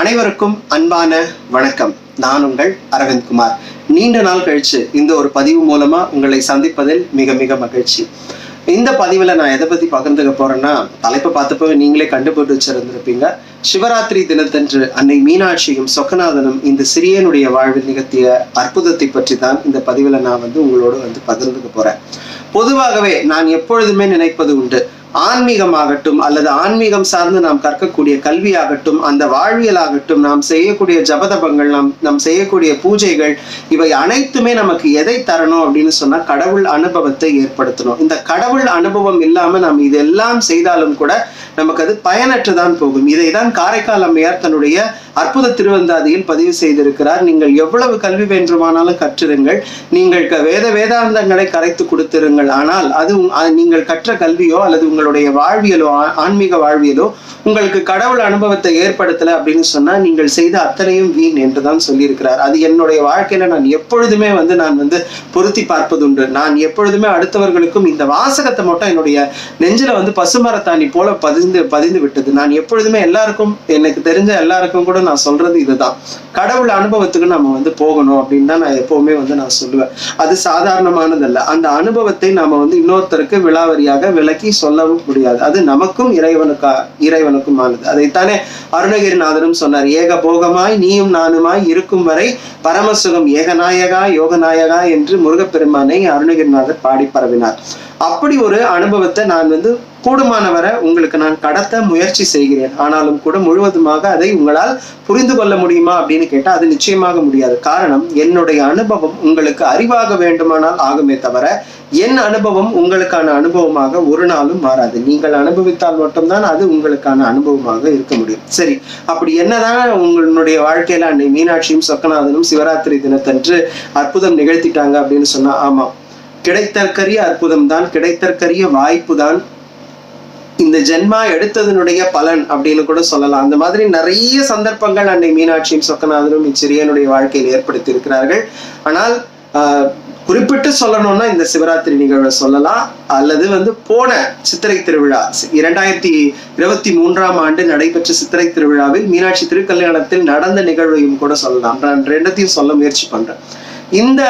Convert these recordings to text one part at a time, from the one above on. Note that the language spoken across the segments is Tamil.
அனைவருக்கும் அன்பான வணக்கம். நான் உங்கள் அரவிந்த் குமார். நீண்ட நாள் கழிச்சு இந்த ஒரு பதிவு மூலமா உங்களை சந்திப்பதில் மிக மிக மகிழ்ச்சி. இந்த பதிவுல நான் எதை பத்தி பகிர்ந்துக்க போறேன்னா தலைப்பை பார்த்தப்போ நீங்களே கண்டுபிடிச்சு வச்சிருந்திருப்பீங்க. சிவராத்திரி தினத்தன்று அன்னை மீனாட்சியும் சொக்கநாதனும் இந்த சிறியனுடைய வாழ்வில் நிகழ்த்திய அற்புதத்தை பற்றி தான் இந்த பதிவுல நான் வந்து உங்களோடு வந்து பகிர்ந்துக்க போறேன். பொதுவாகவே நான் எப்பொழுதுமே நினைப்பது உண்டு. ஆன்மீகமாகட்டும் அல்லது ஆன்மீகம் சார்ந்து நாம் கற்கக்கூடிய கல்வியாகட்டும் அந்த வாழ்வியலாகட்டும் நாம் செய்யக்கூடிய ஜபதபங்கள் நாம் நாம் செய்யக்கூடிய பூஜைகள் இவை அனைத்துமே நமக்கு எதை தரணும் அப்படின்னு சொன்னா கடவுள் அனுபவத்தை ஏற்படுத்தணும். இந்த கடவுள் அனுபவம் இல்லாம நாம் இதெல்லாம் செய்தாலும் கூட நமக்கு அது பயனற்றுதான் போகும். இதை தான் காரைக்கால் அம்மையார் தன்னுடைய அற்புத திருவந்தாதியில் பதிவு செய்திருக்கிறார். நீங்கள் எவ்வளவு கல்வி வேண்டுமானாலும் கற்றிருங்கள். நீங்கள் வேத வேதாந்தங்களை கரைத்து கொடுத்திருங்கள். ஆனால் அது அது நீங்கள் கற்ற கல்வியோ அல்லது உங்களுடைய வாழ்வியலோ ஆன்மீக வாழ்வியலோ உங்களுக்கு கடவுள் அனுபவத்தை ஏற்படுத்தல அப்படின்னு சொன்னா நீங்கள் செய்த அத்தனையும் வீண் என்றுதான் சொல்லியிருக்கிறார். அது என்னுடைய வாழ்க்கையில நான் எப்பொழுதுமே வந்து நான் வந்து பொருத்தி பார்ப்பதுண்டு. நான் எப்பொழுதுமே அடுத்தவர்களுக்கும் இந்த வாசகத்தை மட்டும் என்னுடைய நெஞ்சில வந்து பசுமரத்தாணி போல பதிந்து பதிந்து விட்டது. நான் எப்பொழுதுமே எல்லாருக்கும் எனக்கு தெரிஞ்ச எல்லாருக்கும் கூட நான் சொல்றது இதுதான். கடவுள் அனுபவத்துக்கு நம்ம வந்து போகணும் அப்படின்னு தான் நான் எப்பவுமே வந்து நான் சொல்லுவேன். அது சாதாரணமானதல்ல. அந்த அனுபவத்தை நாம வந்து இன்னொருத்தருக்கு விலாவரியாக விளக்கி சொல்லவும் முடியாது. அது நமக்கும் இறைவனுக்கா இறைவனுக்குமானது. அதைத்தானே அருணகிரிநாதனும் சொன்னார். ஏக போகமாய் நீயும் நானுமாய் இருக்கும் வரை பரமசுகம் ஏகநாயகா யோகநாயகா என்று முருகப்பெருமானை அருணகிரிநாதர் பாடி பரவினார். அப்படி ஒரு அனுபவத்தை நான் வந்து கூடுமானவரை உங்களுக்கு நான் கடத்த முயற்சி செய்கிறேன். ஆனாலும் கூட முழுவதுமாக அதை உங்களால் புரிந்து கொள்ள முடியுமா அப்படின்னு கேட்டால் அது நிச்சயமாக முடியாது. காரணம் என்னுடைய அனுபவம் உங்களுக்கு அறிவாக வேண்டுமானால் ஆகுமே தவிர என் அனுபவம் உங்களுக்கான அனுபவமாக ஒரு நாளும் மாறாது. நீங்கள் அனுபவித்தால் மட்டும்தான் அது உங்களுக்கான அனுபவமாக இருக்க முடியும். சரி அப்படி என்னதான் உங்களுடைய வாழ்க்கையில அன்னை மீனாட்சியும் சொக்கநாதனும் சிவராத்திரி தினத்தன்று அற்புதம் நிகழ்த்திட்டாங்க அப்படின்னு சொன்னா ஆமாம். கிடைத்தற்கரிய அற்புதம் தான் கிடைத்தற்கரிய வாய்ப்பு தான் இந்த ஜென்மா எடுத்ததனுடைய பலன் அப்படின்னு கூட சொல்லலாம். அந்த மாதிரி நிறைய சந்தர்ப்பங்கள் அன்னை மீனாட்சியும் சொக்கநாதனும் இச்சிறியனுடைய வாழ்க்கையில் ஏற்படுத்தி இருக்கிறார்கள் ஆனால் குறிப்பிட்டு சொல்லணும்னா இந்த சிவராத்திரி நிகழ்வை சொல்லலாம். அல்லது வந்து போன சித்திரை திருவிழா இரண்டாயிரத்தி இருபத்தி மூன்றாம் ஆண்டு நடைபெற்ற சித்திரை திருவிழாவில் மீனாட்சி திருக்கல்யாணத்தில் நடந்த நிகழ்வையும் கூட சொல்லலாம். நான் ரெண்டத்தையும் சொல்ல முயற்சி பண்றேன். இந்த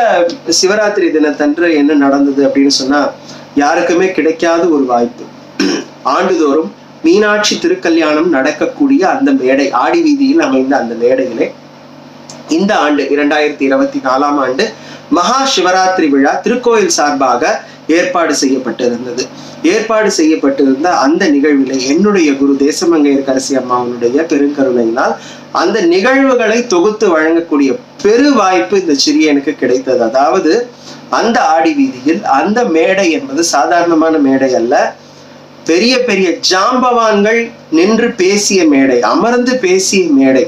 சிவராத்திரி தினத்தன்று என்ன நடந்தது அப்படின்னு சொன்னா யாருக்குமே கிடைக்காத ஒரு வாய்ப்பு. ஆண்டுதோறும் மீனாட்சி திருக்கல்யாணம் நடக்கக்கூடிய அந்த மேடை ஆடி வீதியில் அமைந்த அந்த மேடையிலே இந்த ஆண்டு இரண்டாயிரத்தி இருபத்தி நாலாம் ஆண்டு மகா சிவராத்திரி விழா திருக்கோயில் சார்பாக ஏற்பாடு செய்யப்பட்டிருந்தது. ஏற்பாடு செய்யப்பட்டிருந்த அந்த நிகழ்வில என்னுடைய குரு தேசமங்கையர்கரசி அம்மாவனுடைய பெருங்கருணையினால் அந்த நிகழ்வுகளை தொகுத்து வழங்கக்கூடிய பெரு வாய்ப்பு இந்த சிறியனுக்கு கிடைத்தது. அதாவது அந்த ஆடி வீதியில் அந்த மேடை என்பது சாதாரணமான மேடை அல்ல. பெரிய பெரிய ஜாம்பவான்கள் நின்று பேசிய மேடை அமர்ந்து பேசிய மேடை.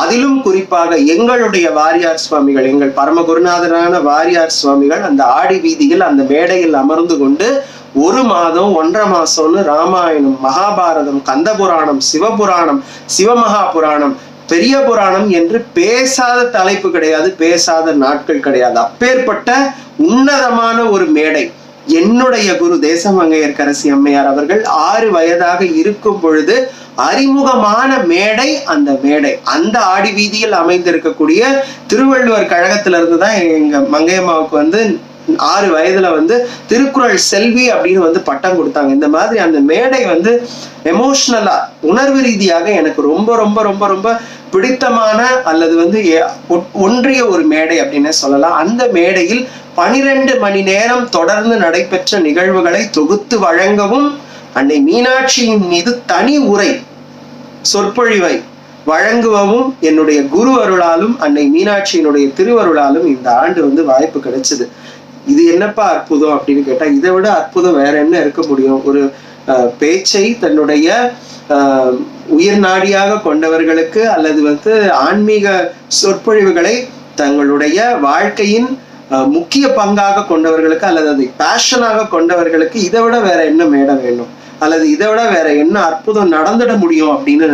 அதிலும் குறிப்பாக எங்களுடைய வாரியார் சுவாமிகள் எங்கள் பரம குருநாதரான வாரியார் சுவாமிகள் அந்த ஆடி வீதியில் அந்த மேடையில் அமர்ந்து கொண்டு ஒரு மாதம் ஒன்றரை மாசம்னு ராமாயணம் மகாபாரதம் கந்தபுராணம் சிவபுராணம் சிவமகா புராணம் பெரிய புராணம் என்று பேசாத தலைப்பு கிடையாது பேசாத நாட்கள் கிடையாது. அப்பேற்பட்ட உன்னதமான ஒரு மேடை என்னுடைய குரு தேசமங்கையர்கரசி அம்மையார் அவர்கள் ஆறு வயதாக இருக்கும் பொழுது அறிமுகமான மேடை அந்த மேடை. அந்த ஆடி வீதியில் அமைந்திருக்கக்கூடிய திருவள்ளுவர் கழகத்திலிருந்து தான் எங்க மங்கையம்மாவுக்கு வந்து ஆறு வயதுல வந்து திருக்குறள் செல்வி அப்படின்னு வந்து பட்டம் கொடுத்தாங்க. இந்த மாதிரி அந்த மேடை வந்து எமோஷ்னலா உணர்வு ரீதியாக எனக்கு ரொம்ப ரொம்ப ரொம்ப ரொம்ப பிடித்தமான அல்லது வந்து ஒன்றிய ஒரு மேடை அப்படின்னு சொல்லலாம். அந்த மேடையில் பனிரெண்டு மணி நேரம் தொடர்ந்து நடைபெற்ற நிகழ்வுகளை தொகுத்து வழங்கவும் அன்னை மீனாட்சியின் மீது தனி உரை சொற்பொழிவை வழங்குவவும் என்னுடைய குரு அருளாலும் அன்னை மீனாட்சியினுடைய திருவருளாலும் இந்த ஆண்டு வந்து வாய்ப்பு கிடைச்சது. இது என்னப்பா அற்புதம் அப்படின்னு கேட்டா இதை விட அற்புதம் வேற என்ன இருக்க முடியும்? ஒரு பேச்சை தன்னுடைய உயிர் நாடியாக கொண்டவர்களுக்கு அல்லது வந்து ஆன்மீக சொற்பொழிவுகளை தங்களுடைய வாழ்க்கையின் முக்கிய பங்காக கொண்டவர்களுக்கு அல்லது அதை பேஷனாக கொண்டவர்களுக்கு இதை விட வேற என்ன மேட வேணும்? அல்லது இதை விட வேற என்ன அற்புதம் நடந்துட முடியும் அப்படின்னு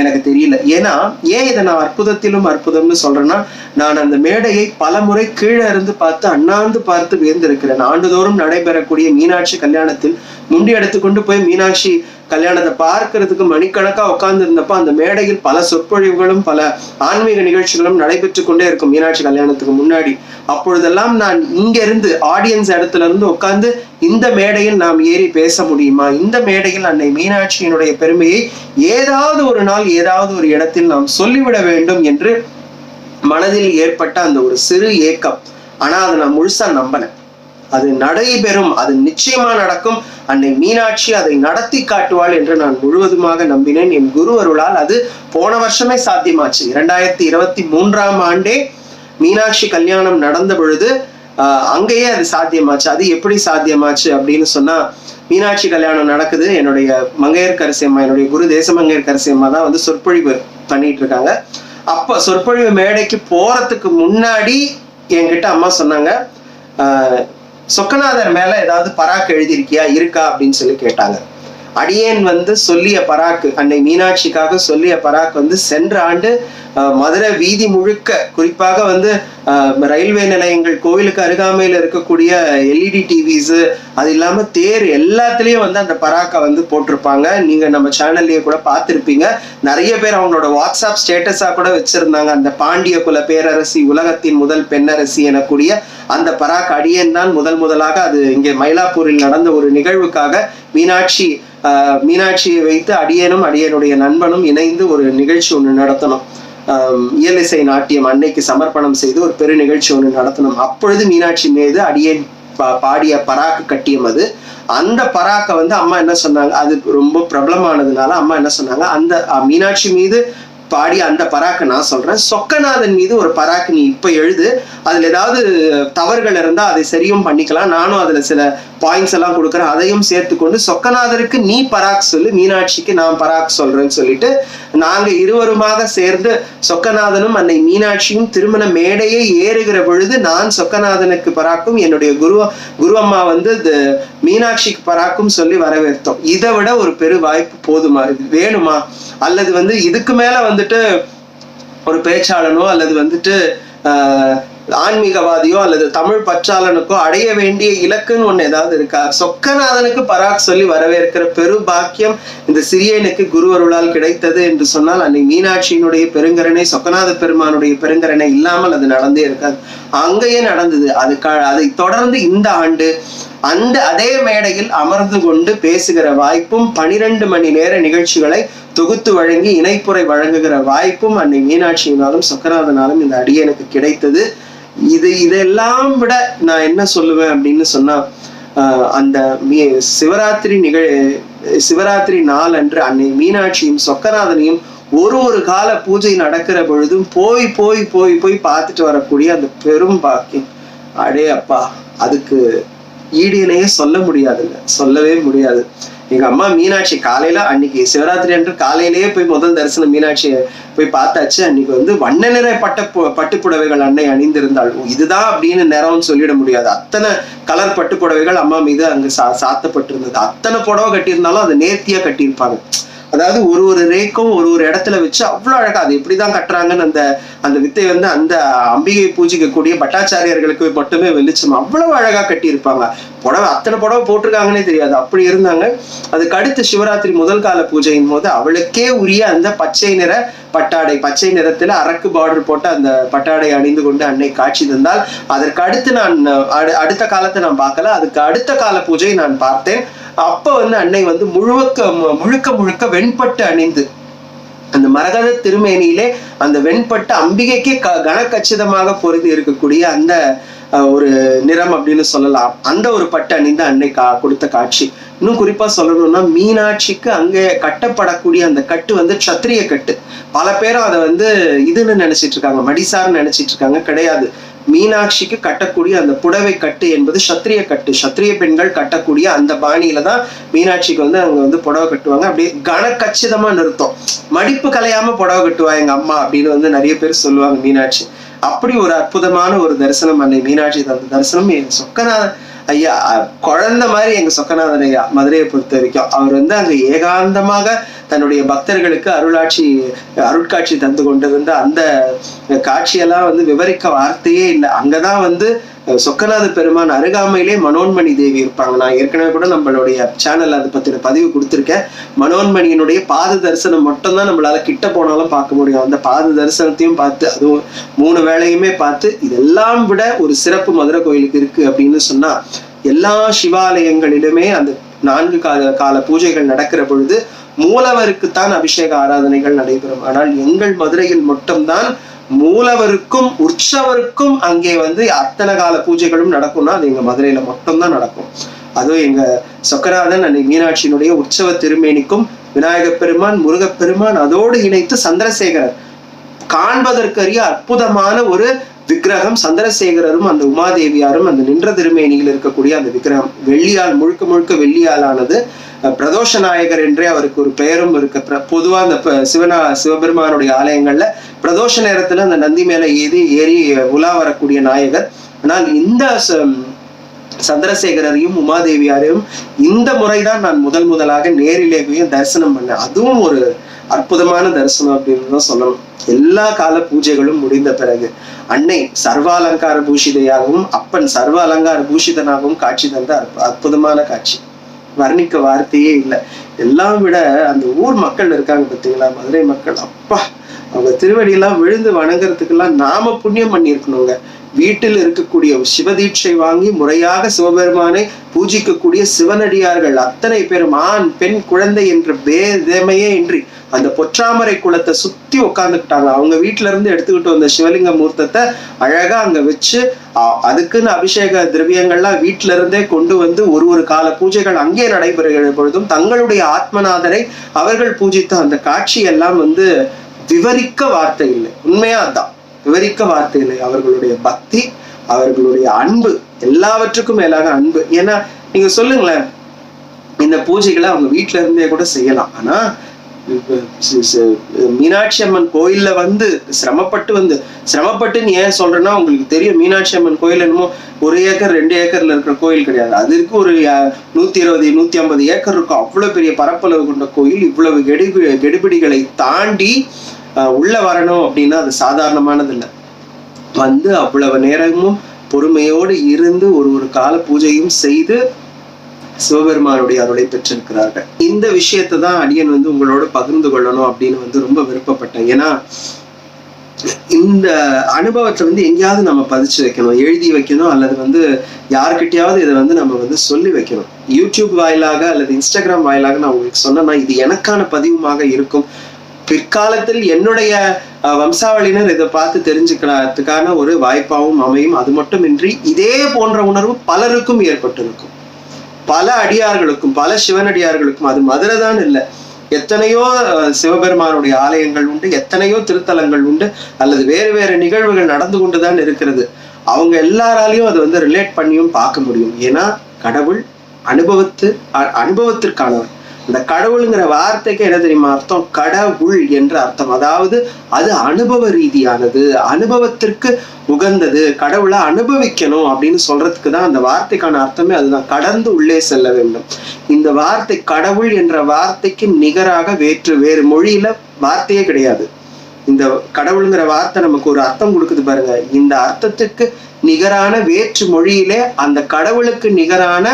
எனக்கு தெரியல. ஏன்னா ஏன் இதை நான் அற்புதத்திலும் அற்புதம்னு சொல்றேன்னா நான் அந்த மேடையை பல முறை கீழே இருந்து பார்த்து அண்ணாந்து பார்த்து வியந்திருக்கிறேன். ஆண்டுதோறும் நடைபெறக்கூடிய மீனாட்சி கல்யாணத்தில் முண்டி எடுத்துக்கொண்டு போய் மீனாட்சி கல்யாணத்தை பார்க்கறதுக்கு மணிக்கணக்கா உட்கார்ந்து இருந்தப்ப அந்த மேடையில் பல சொற்பொழிவுகளும் பல ஆன்மீக நிகழ்ச்சிகளும் நடைபெற்று கொண்டே இருக்கும் மீனாட்சி கல்யாணத்துக்கு முன்னாடி. அப்பொழுதெல்லாம் நான் இங்கிருந்து ஆடியன்ஸ் இடத்துல இருந்து உட்கார்ந்து இந்த மேடையில் நாம் ஏறி பேச முடியுமா? இந்த மேடையில் அன்னை மீனாட்சியினுடைய பெருமையை ஏதாவது ஒரு நாள் ஏதாவது ஒரு இடத்தில் நாம் சொல்லிவிட வேண்டும் என்று மனதில் ஏற்பட்ட அந்த ஒரு சிறு ஏக்கம். ஆனா அதை நான் முழுசா நம்பினேன் அது நடைபெறும் அது நிச்சயமா நடக்கும். அன்னை மீனாட்சி அதை நடத்தி காட்டுவாள் என்று நான் முழுவதுமாக நம்பினேன். என் குரு அருளால் அது போன வருஷமே சாத்தியமாச்சு. இரண்டாயிரத்தி இருபத்தி மூன்றாம் ஆண்டே மீனாட்சி கல்யாணம் நடந்த பொழுது ஆஹ் அங்கேயே அது சாத்தியமாச்சு. அது எப்படி சாத்தியமாச்சு அப்படின்னு சொன்னா மீனாட்சி கல்யாணம் நடக்குது. என்னுடைய மங்கையர் கரசியம்மா என்னுடைய குரு தேசமங்கையர் கரசியம்மா தான் வந்து சொற்பொழிவு பண்ணிட்டு இருக்காங்க. அப்ப சொற்பொழிவு மேடைக்கு போறதுக்கு முன்னாடி என்கிட்ட அம்மா சொன்னாங்க ஆஹ் சொக்கநாதர் மேல ஏதாவது பராக்கு எழுதியிருக்கியா? இருக்கா? அப்படின்னு சொல்லி கேட்டாங்க. அடியேன் வந்து சொல்லிய பராக்கு அன்னை மீனாட்சிக்காக சொல்லிய பராக்கு வந்து சென்ற ஆண்டு மதுரை வீதி முழுக்க குறிப்பாக வந்து ஆஹ், ரயில்வே நிலையங்கள் கோவிலுக்கு அருகாமையில் இருக்கக்கூடிய எல்இடி டிவிஸு அது இல்லாம தேர் எல்லாத்துலயும் வந்து அந்த பராக்கை வந்து போட்டிருப்பாங்க. நீங்க நம்ம சேனல்லையே கூட பார்த்துருப்பீங்க. நிறைய பேர் அவங்களோட வாட்ஸ்அப் ஸ்டேட்டஸா கூட வச்சிருந்தாங்க. அந்த பாண்டிய குல பேரரசி உலகத்தின் முதல் பெண்ணரசி எனக்கூடிய அந்த பராக் அடியன் தான் முதல் முதலாக அது இங்கே மயிலாப்பூரில் நடந்த ஒரு நிகழ்வுக்காக மீனாட்சி ஆஹ், மீனாட்சியை வைத்து அடியனும் அடியனுடைய நண்பனும் இணைந்து ஒரு நிகழ்ச்சி ஒன்று நடத்தணும். ஆஹ், இயலிசை நாட்டியம் அன்னைக்கு சமர்ப்பணம் செய்து ஒரு பெரு நிகழ்ச்சி ஒன்று நடத்தணும். அப்பொழுது மீனாட்சி மீது அடியேன் பாடிய பராக்கு கட்டியம் அது. அந்த பராக்கை வந்து அம்மா என்ன சொன்னாங்க அது ரொம்ப பிரபலமானதுனால அம்மா என்ன சொன்னாங்க அந்த மீனாட்சி மீது பாடி அந்த பராக்கு நான் சொல்றேன். சொக்கநாதன் மீது ஒரு பராக்கு நீ இப்ப எழுது. அதுல ஏதாவது தவறுகள் இருந்தா அதை சரியும் பண்ணிக்கலாம். நானும் அதுல சில பாயிண்ட்ஸ் எல்லாம் கொடுக்குறேன். அதையும் சேர்த்து கொண்டு சொக்கநாதருக்கு நீ பராக் சொல்லு. மீனாட்சிக்கு நான் பராக் சொல்றேன்னு சொல்லிட்டு நாங்க இருவருமாக சேர்ந்து சொக்கநாதனும் அன்னை மீனாட்சியும் திருமண மேடையை ஏறுகிற பொழுது நான் சொக்கநாதனுக்கு பராக்கும் என்னுடைய குரு குரு அம்மா வந்து மீனாட்சிக்கு பராக்கும் சொல்லி வரவேற்றோம். இதை விட ஒரு பெரு வாய்ப்பு போதுமா? வேணுமா? அல்லது வந்து இதுக்கு மேல வந்து வந்துட்டு ஒரு பேச்சாளனோ அல்லது வந்துட்டு ஆன்மீகவாதியோ அல்லது தமிழ் பற்றாளனுக்கோ அடைய வேண்டிய இலக்குன்னு ஒன்று ஏதாவது இருக்கா? சொக்கநாதனுக்கு பராக் சொல்லி வரவேற்கிற பெரு பாக்கியம் இந்த சிறியனுக்கு குருவருளால் கிடைத்தது என்று சொன்னால் அன்னை மீனாட்சியினுடைய பெருங்கரனை சொக்கநாத பெருமானுடைய பெருங்கரனை இல்லாமல் அது நடந்தே இருக்காது. அங்கேயே நடந்தது. அது க அதை தொடர்ந்து இந்த ஆண்டு அந்த அதே மேடையில் அமர்ந்து கொண்டு பேசுகிற வாய்ப்பும் பனிரெண்டு மணி நேர நிகழ்ச்சிகளை தொகுத்து வழங்கி இணைப்புரை வழங்குகிற வாய்ப்பும் அன்னை மீனாட்சியினாலும் சொக்கநாதனாலும் இந்த அடியனுக்கு கிடைத்தது. இது இதெல்லாம் விட நான் என்ன சொல்லுவேன் அப்படின்னு சொன்னா அந்த மீ சிவராத்திரி நிகழ் சிவராத்திரி நாள் அன்று அன்னை மீனாட்சியும் சொக்கநாதனையும் ஒரு ஒரு கால பூஜை நடக்கிற பொழுதும் போய் போய் போய் போய் பார்த்துட்டு வரக்கூடிய அந்த பெரும் பாக்கியம். அடே அப்பா அதுக்கு ஈடியனையே சொல்ல முடியாதுங்க. சொல்லவே முடியாது. எங்க அம்மா மீனாட்சி காலையில அன்னைக்கு சிவராத்திரி அன்று காலையிலேயே போய் முதல் தரிசனம் மீனாட்சியை போய் பார்த்தாச்சு. அன்னைக்கு வந்து வண்ண நிற பட்ட பு- பட்டுப்புடவைகள் அன்னை அணிந்திருந்தாள். இதுதான் அப்படின்னு நிறம்னு சொல்லிட முடியாது. அத்தனை கலர் பட்டுப்புடவைகள் அம்மா மீது அங்கு சா சாத்தப்பட்டிருந்தது. அத்தனை புடவை கட்டியிருந்தாலும் அதை நேர்த்தியா கட்டியிருப்பாங்க. அதாவது ஒரு ஒரு ரேக்கும் ஒரு ஒரு இடத்துல வச்சு அவ்வளோ அழகாக அது எப்படிதான் கட்டுறாங்கன்னு அந்த அந்த வித்தை வந்து அந்த அம்பிகை பூஜிக்கக்கூடிய பட்டாச்சாரியர்களுக்கு மட்டுமே வெளிச்சம் அவ்வளவு அழகாக கட்டியிருப்பாங்க. புடவை அத்தனை புடவை போட்டிருக்காங்கன்னே தெரியாது. அப்படி இருந்தாங்க. அதுக்கு அடுத்து சிவராத்திரி முதல் கால பூஜையின் போது அவளுக்கே உரிய அந்த பச்சை நிற பட்டாடை பச்சை நிறத்தில் அரக்கு பார்டர் போட்டு அந்த பட்டாடை அணிந்து கொண்டு அன்னை காட்சி தந்தால் அதற்கு அடுத்து நான் அடு- அடுத்த காலத்தை நான் பார்க்கல. அதுக்கு அடுத்த கால பூஜை நான் பார்த்தேன். அப்ப வந்து அன்னை வந்து முழுக்க முழுக்க முழுக்க வெண்பட்டு அணிந்து. அந்த மரகத திருமேனியிலே அந்த வெண்பட்டு அம்பிகைக்கே க கனக்கச்சிதமாக பொருந்தி இருக்கக்கூடிய அந்த அஹ், ஒரு நிறம் அப்படின்னு சொல்லலாம். அந்த ஒரு பட்டு அணிந்து அன்னை கா கொடுத்த காட்சி. இன்னும் குறிப்பா சொல்லணும்னா மீனாட்சிக்கு அங்கே கட்டப்படக்கூடிய அந்த கட்டு வந்து சத்திரிய கட்டு. பல பேரும் அதை வந்து இதுன்னு நினைச்சிட்டு இருக்காங்க மடிசார்னு நினைச்சிட்டு இருக்காங்க கிடையாது. மீனாட்சிக்கு கட்டக்கூடிய அந்த புடவை கட்டு என்பது சத்திரிய கட்டு. சத்திரிய பெண்கள் கட்டக்கூடிய அந்த பாணியில தான் மீனாட்சிக்கு வந்து அங்க வந்து புடவை கட்டுவாங்க. அப்படியே கனக்கச்சிதமா நிறுத்தம். மடிப்பு கலையாம புடவை கட்டுவா எங்க அம்மா அப்படின்னு வந்து நிறைய பேர் சொல்லுவாங்க மீனாட்சி. அப்படி ஒரு அற்புதமான ஒரு தரிசனம் அன்னை மீனாட்சி தந்த தரிசனம். என் சொக்கநாதன் ஐயா குழந்த குழந்தை மாதிரி எங்க சொக்கநாதன் ஐயா மதுரையை பொறுத்த வரைக்கும். அவர் வந்து அங்க ஏகாந்தமாக தன்னுடைய பக்தர்களுக்கு அருளாட்சி அருட்காட்சி தந்து கொண்டிருந்த அந்த காட்சியெல்லாம் வந்து விவரிக்க வார்த்தையே இல்லை. அங்கதான் வந்து சொக்கநாத பெருமான் அருகாமையிலே மனோன்மணி தேவி இருப்பாங்க. நான் ஏற்கனவே கூட நம்மளுடைய சேனல் அதை பத்தின பதிவு கொடுத்துருக்கேன். மனோன்மணியினுடைய பாத தரிசனம் மட்டும்தான் நம்மளால கிட்ட போனாலும் பார்க்க முடியும். அந்த பாத தரிசனத்தையும் பார்த்து அதுவும் மூணு வேளையுமே பார்த்து இதெல்லாம் விட ஒரு சிறப்பு மதுரை கோயிலுக்கு இருக்கு அப்படின்னு சொன்னா எல்லா சிவாலயங்களிலுமே அந்த நான்கு கால கால பூஜைகள் நடக்கிற பொழுது மூலவருக்குத்தான் அபிஷேக ஆராதனைகள் நடைபெறும். ஆனால் எங்கள் மதுரையில் மட்டும்தான் மூலவருக்கும் உற்சவருக்கும் அங்கே வந்து அத்தனை கால பூஜைகளும் நடக்கும்னா அது எங்க மதுரையில மட்டும்தான் நடக்கும். அதுவும் எங்க சொக்கநாதன் அன்னை மீனாட்சியினுடைய உற்சவ திருமேனிக்கும் விநாயகப் பெருமான் முருகப்பெருமான் அதோடு இணைத்து சந்திரசேகரர். காண்பதற்கரிய அற்புதமான ஒரு விக்கிரகம் சந்திரசேகரரும் அந்த உமாதேவியாரும் அந்த நின்ற திருமேனியில் இருக்கக்கூடிய அந்த விக்கிரகம். வெள்ளியால் முழுக்க முழுக்க வெள்ளியாலானது. பிரதோஷ நாயகர் என்றே அவருக்கு ஒரு பெயரும் இருக்கு. பொதுவா அந்த சிவனா சிவபெருமானுடைய ஆலயங்கள்ல பிரதோஷ நேரத்துல அந்த நந்தி மேல ஏறி ஏறி உலா வரக்கூடிய நாயகர். ஆனால் இந்த சந்திரசேகரரையும் உமாதேவியாரையும் இந்த முறைதான் நான் முதல் முதலாக நேரிலே போய் தரிசனம் பண்ணேன். அதுவும் ஒரு அற்புதமான தரிசனம் அப்படின்னு தான் சொல்லணும். எல்லா கால பூஜைகளும் முடிந்த பிறகு அன்னை சர்வ அலங்கார பூஷிதையாகவும் அப்பன் சர்வ அலங்கார பூஷிதனாகவும் காட்சி தந்த அற்புதமான காட்சி. வர்ணிக்க வார்த்தையே இல்லை. எல்லாம் விட அந்த ஊர் மக்கள் இருக்காங்க பார்த்தீங்களா? மதுரை மக்கள். அப்பா அவங்க திருவடியெல்லாம் விழுந்து வணங்குறதுக்கெல்லாம் நாம புண்ணியம் பண்ணியிருக்கணுங்க. வீட்டில் இருக்கக்கூடிய சிவதீட்சை வாங்கி முறையாக சிவபெருமானை பூஜிக்கக்கூடிய சிவனடியார்கள் அத்தனை பேரும் ஆண் பெண் குழந்தை என்ற பேதமையே இன்றி அந்த பொற்றாமரை குளத்தை சுத்தி உட்காந்துக்கிட்டாங்க அவங்க வீட்டுல இருந்து எடுத்துக்கிட்டு வந்த சிவலிங்க மூர்த்தத்தை அழகா அங்க வச்சு அதுக்குன்னு அபிஷேக திரவியங்கள்லாம் வீட்டுல இருந்தே கொண்டு வந்து ஒரு ஒரு கால பூஜைகள் அங்கே நடைபெறுகிற பொழுதும் தங்களுடைய ஆத்மநாதரை அவர்கள் பூஜித்த அந்த காட்சி எல்லாம் வந்து விவரிக்க வார்த்தை இல்லை. உண்மையா அதான். விவரிக்க வார்த்தை இல்லை அவர்களுடைய பக்தி அவர்களுடைய அன்பு எல்லாவற்றுக்கும் மேலாக அன்பு. ஏன்னா நீங்க சொல்லுங்களேன் இந்த பூஜைகளை அவங்க வீட்டுல இருந்தே கூட செய்யலாம். ஆனா மீனாட்சி அம்மன் கோயில்ல வந்து சிரமப்பட்டு வந்து சிரமப்பட்டுன்னு ஏன் சொல்றேன்னா உங்களுக்கு தெரியும் மீனாட்சி அம்மன் கோயில் என்னமோ ஒரு ஏக்கர் ரெண்டு ஏக்கர்ல இருக்கிற கோயில் கிடையாது. அதுக்கு ஒரு நூத்தி இருபது நூத்தி ஐம்பது ஏக்கர் இருக்கும். அவ்வளவு பெரிய பரப்பளவு கொண்ட கோயில் இவ்வளவு கெடுபி கெடுபிடிகளை தாண்டி உள்ள வரணும் அப்படின்னா அது சாதாரணமானது இல்லை வந்து அவ்வளவு நேரமும் பொறுமையோடு இருந்து ஒரு ஒரு கால பூஜையும் செய்து சிவபெருமானுடைய அருளை பெற்றிருக்கிறார்கள். இந்த விஷயத்தை தான் அடியன் வந்து உங்களோட பகிர்ந்து கொள்ளணும் அப்படின்னு வந்து ரொம்ப விருப்பப்பட்டேன். ஏன்னா இந்த அனுபவத்தை வந்து எங்கேயாவது நம்ம பதிச்சு வைக்கணும் எழுதி வைக்கணும் அல்லது வந்து யார்கிட்டயாவது இதை வந்து நம்ம வந்து சொல்லி வைக்கணும். யூடியூப் வாயிலாக அல்லது இன்ஸ்டாகிராம் வாயிலாக நான் உங்களுக்கு சொன்னேன்னா இது எனக்கான பதிவுமாக இருக்கும். பிற்காலத்தில் என்னுடைய வம்சாவளியினர் இதை பார்த்து தெரிஞ்சுக்கிறதுக்கான ஒரு வாய்ப்பாகவும் அமையும். அது மட்டுமின்றி இதே போன்ற உணர்வு பலருக்கும் ஏற்பட்டிருக்கும். பல அடியார்களுக்கும் பல சிவனடியார்களுக்கும் அது மதுரை தான் இல்லை. எத்தனையோ சிவபெருமானுடைய ஆலயங்கள் உண்டு எத்தனையோ திருத்தலங்கள் உண்டு அல்லது வேறு வேறு நிகழ்வுகள் நடந்து கொண்டுதான் இருக்கிறது. அவங்க எல்லாராலையும் அதை வந்து ரிலேட் பண்ணியும் பார்க்க முடியும். ஏன்னா கடவுள் அனுபவத்து அனுபவத்திற்கானவர். இந்த கடவுளுங்கிற வார்த்தைக்கு என்ன தெரியுமா அர்த்தம்? கடவுள் என்ற அர்த்தம். அதாவது அது அனுபவ ரீதியானது அனுபவத்திற்கு உகந்தது. கடவுளை அனுபவிக்கணும் அப்படின்னு சொல்றதுக்கு தான் அந்த வார்த்தைக்கான அர்த்தமே அதுதான். கடந்து உள்ளே செல்ல வேண்டும். இந்த வார்த்தை கடவுள் என்ற வார்த்தைக்கு நிகராக வேற்று வேறு மொழியில வார்த்தையே கிடையாது. இந்த கடவுளுங்கிற வார்த்தை நமக்கு ஒரு அர்த்தம் கொடுக்குது பாருங்க. இந்த அர்த்தத்துக்கு நிகரான வேற்று மொழியிலே அந்த கடவுளுக்கு நிகரான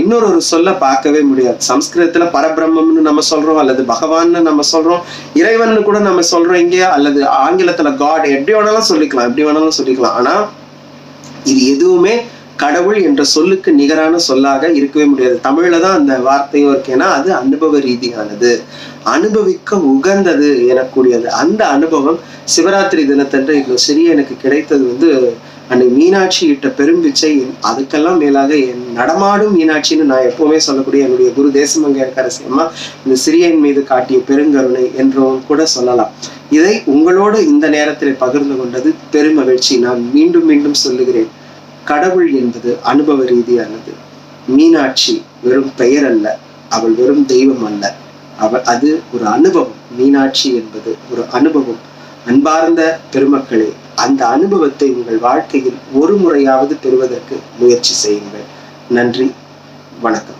இன்னொரு ஒரு சொல்ல பார்க்கவே முடியாது. சம்ஸ்கிருதத்துல பரபிரம்மம்னு நம்ம சொல்றோம் அல்லது பகவான்னு நம்ம சொல்றோம் இறைவன் கூட நம்ம சொல்றோம் இங்கே அல்லது ஆங்கிலத்துல காட் எப்படி வேணாலும் சொல்லிக்கலாம் எப்படி வேணாலும் சொல்லிக்கலாம். ஆனா இது எதுவுமே கடவுள் என்ற சொல்லுக்கு நிகரான சொல்லாக இருக்கவே முடியாது. தமிழ்ல தான் அந்த வார்த்தையும் இருக்கேன்னா அது அனுபவ ரீதியானது. அனுபவிக்க உகந்தது எனக்கூடியது. அந்த அனுபவம் சிவராத்திரி தினத்தன்று இவ்வளவு சிறிய எனக்கு கிடைத்தது வந்து அன்னை மீனாட்சி இட்ட பெரும்பிச்சை அதுக்கெல்லாம் மேலாக என் நடமாடும் மீனாட்சின்னு நான் எப்பவுமே சொல்லக்கூடிய என்னுடைய குரு தேசமங்கையரசி அம்மா இந்த சிறியன் மீது காட்டிய பெருங்கருணை என்றும் கூட சொல்லலாம். இதை உங்களோடு இந்த நேரத்தில் பகிர்ந்து கொண்டது பெருமகிழ்ச்சி. நான் மீண்டும் மீண்டும் சொல்லுகிறேன் கடவுள் என்பது அனுபவ ரீதியானது. மீனாட்சி வெறும் பெயர் அல்ல அவள் வெறும் தெய்வம் அல்ல. அவள் அது ஒரு அனுபவம். மீனாட்சி என்பது ஒரு அனுபவம். அன்பார்ந்த பெருமக்களே அந்த அனுபவத்தை உங்கள் வாழ்க்கையில் ஒரு முறையாவது பெறுவதற்கு முயற்சி செய்யுங்கள். நன்றி. வணக்கம்.